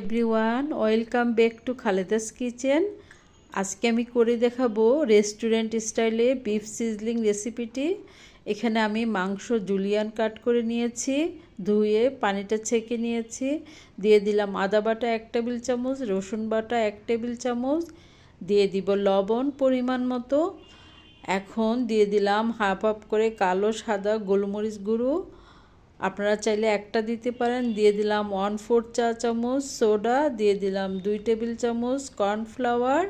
Everyone welcome back to Khaleda's kitchen আজকে আমি করে দেখাবো রেস্টুরেন্ট স্টাইলে বিফ সিজলিং রেসিপিটি এখানে আমি মাংস জুলিয়ান কাট করে নিয়েছি, ধুয়ে পানিটা ছেঁকে নিয়েছি। দিয়ে দিলাম আদা বাটা এক টেবিল চামচ, রসুন বাটা এক টেবিল চামচ। দিয়ে দিব লবণ পরিমাণ মতো। এখন দিয়ে দিলাম হাফ হাফ করে কালো সাদা গোলমরিচ গুঁড়ো। আপনারা চাইলে একটা দিতে পারেন। দিয়ে দিলাম ওয়ান ফোর চা চামচ সোডা দিয়ে দিলাম দুই টেবিল চামচ কর্নফ্লাওয়ার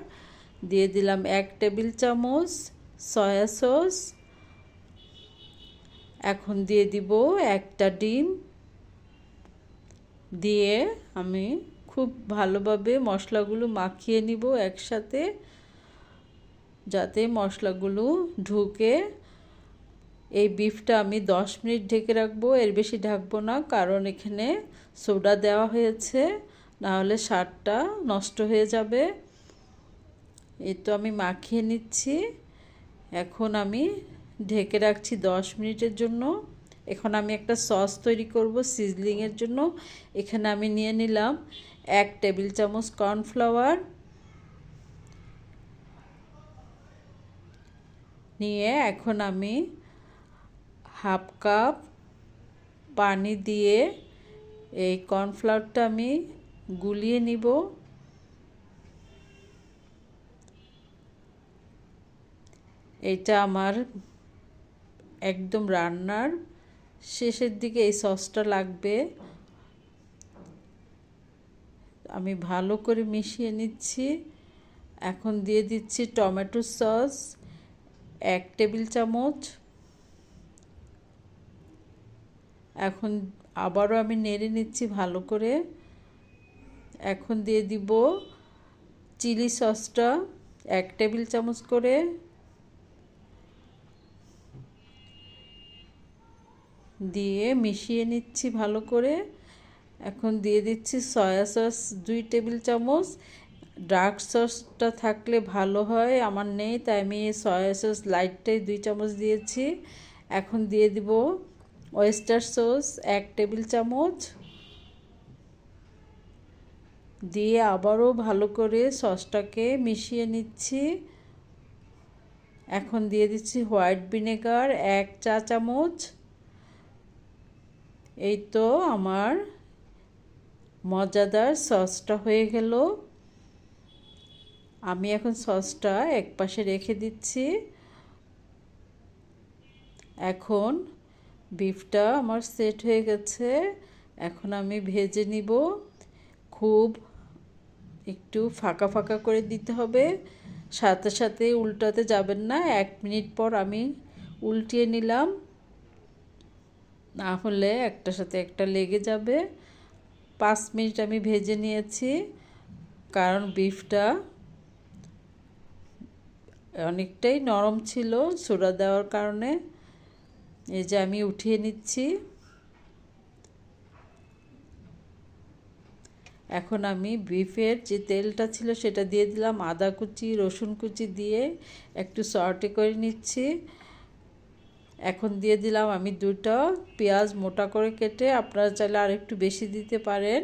দিয়ে দিলাম এক টেবিল চামচ সয়া সস এখন দিয়ে দিব একটা ডিম। দিয়ে আমি খুব ভালোভাবে মশলাগুলো মাখিয়ে নিব একসাথে, যাতে মশলাগুলো ঢুকে এই বিফটা আমি 10 মিনিট ঢেকে রাখব, এর বেশি ঢাকবো না, কারণ এখানে সোডা দেওয়া হয়েছে, নাহলে স্বাদটা নষ্ট হয়ে যাবে। এই তো আমি মাখিয়ে নিচ্ছি, এখন আমি ঢেকে রাখছি 10 মিনিটের জন্য। এখন আমি একটা সস তৈরি করব সিজলিংয়ের জন্য, এখানে আমি নিয়ে নিলাম এক টেবিল চামচ কর্নফ্লাওয়ার। নিয়ে এখন আমি হাফ কাপ পানি দিয়ে এই কর্নফ্লাওয়ারটা আমি গুলিয়ে নিব। এটা আমার একদম রান্নার শেষের দিকে এই সসটা লাগবে। আমি ভালো করে মিশিয়ে নিচ্ছি। এখন দিয়ে দিচ্ছি টমেটো সস, এক টেবিল চামচ। এখন আবারও আমি নেড়ে নিচ্ছি ভালো করে। এখন দিয়ে দিব চিলি সসটা এক টেবিল চামচ করে। দিয়ে মিশিয়ে নিচ্ছি ভালো করে। এখন দিয়ে দিচ্ছি সয়া সস দুই টেবিল চামচ। ডার্ক সসটা থাকলে ভালো হয়, আমার নেই, তাই আমি সয়া সস লাইটটাই দুই চামচ দিয়েছি। এখন দিয়ে দিব ওয়েস্টার সস এক টেবিল চামচ। দিয়ে আবারও ভালো করে সসটাকে মিশিয়ে নিচ্ছি। এখন দিয়ে দিচ্ছি হোয়াইট ভিনেগার, এক চা চামচ। এই তো আমার মজাদার সসটা হয়ে গেল। আমি এখন সসটা এক পাশে রেখে দিচ্ছি। এখন বিফটা আমার সেট হয়ে গেছে। এখন আমি ভেজে নিব। খুব একটু ফাঁকা ফাঁকা করে দিতে হবে। সাথে সাথে উল্টাতে যাবেন না। এক মিনিট পর আমি উল্টিয়ে নিলাম। না হলে একটার সাথে একটা লেগে যাবে। পাঁচ মিনিট আমি ভেজে নিয়েছি। কারণ বিফটা অনেকটাই নরম ছিল সোডা দেওয়ার কারণে। এই যে আমি উঠিয়ে নিচ্ছি। এখন আমি বিফের যে তেলটা ছিল সেটা দিয়ে দিলাম, আদা কুচি, রসুন কুচি দিয়ে একটু সর্টে করে নিচ্ছি। এখন দিয়ে দিলাম আমি দুটো পেঁয়াজ মোটা করে কেটে, আপনারা চাইলে আর একটু বেশি দিতে পারেন।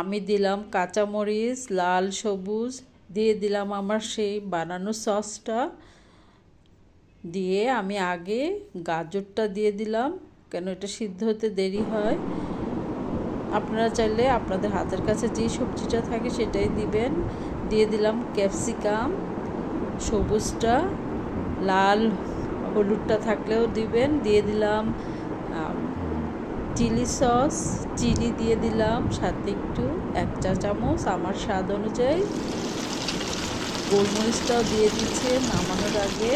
আমি দিলাম কাঁচামরিচ, লাল সবুজ, দিয়ে দিলাম আমার সেই বানানো সসটা। দিয়ে আমি আগে গাজরটা দিয়ে দিলাম, কেন এটা সিদ্ধ হতে দেরি হয়। আপনারা চাইলে আপনাদের হাতের কাছে যেই সবজিটা থাকে সেটাই দিবেন। দিয়ে দিলাম ক্যাপসিকাম, সবুজটা, লাল হলুদটা থাকলেও দিবেন। দিয়ে দিলাম চিলি সস চিলি দিয়ে দিলাম, সাথে একটু এক চা চামচ আমার স্বাদ অনুযায়ী। গোলমরিচটাও দিয়ে দিচ্ছে নামানোর আগে।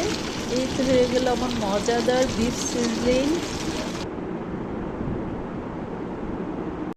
এই তো হয়ে গেল আমার মজাদার বিফ সিজলিং